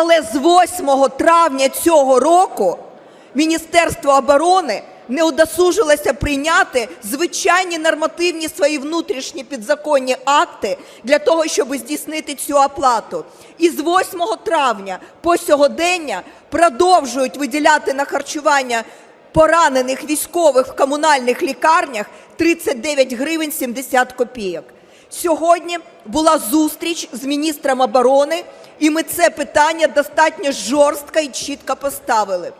Але з 8 травня цього року Міністерство оборони не удосужилося прийняти звичайні нормативні свої внутрішні підзаконні акти для того, щоб здійснити цю оплату. І з 8 травня по сьогодення продовжують виділяти на харчування поранених військових в комунальних лікарнях 39 гривень 70 копійок. Сьогодні була зустріч з міністром оборони, і ми це питання достатньо жорстко і чітко поставили.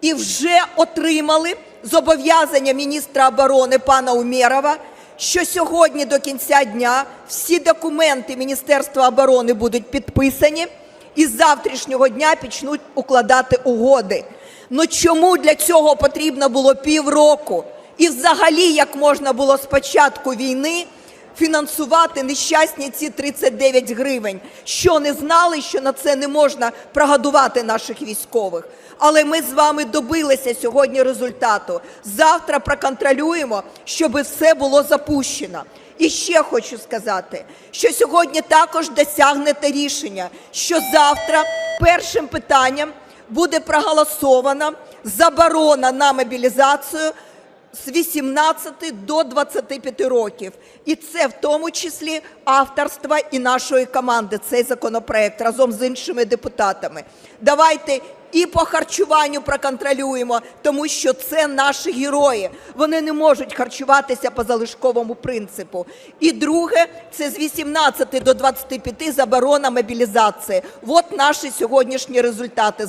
І вже отримали зобов'язання міністра оборони пана Умєрова, що сьогодні до кінця дня всі документи Міністерства оборони будуть підписані, і з завтрашнього дня почнуть укладати угоди. Ну чому для цього потрібно було півроку? І взагалі, як можна було з початку війни фінансувати нещасні ці 39 гривень, що не знали, що на це не можна прогодувати наших військових. Але ми з вами добилися сьогодні результату. Завтра проконтролюємо, щоб все було запущено. І ще хочу сказати, що сьогодні також досягнете рішення, що завтра першим питанням буде проголосована заборона на мобілізацію з 18 до 25 років. І це в тому числі авторство і нашої команди, цей законопроект разом з іншими депутатами. Давайте і по харчуванню проконтролюємо, тому що це наші герої. Вони не можуть харчуватися по залишковому принципу. І друге, це з 18 до 25 заборона мобілізації. От наші сьогоднішні результати.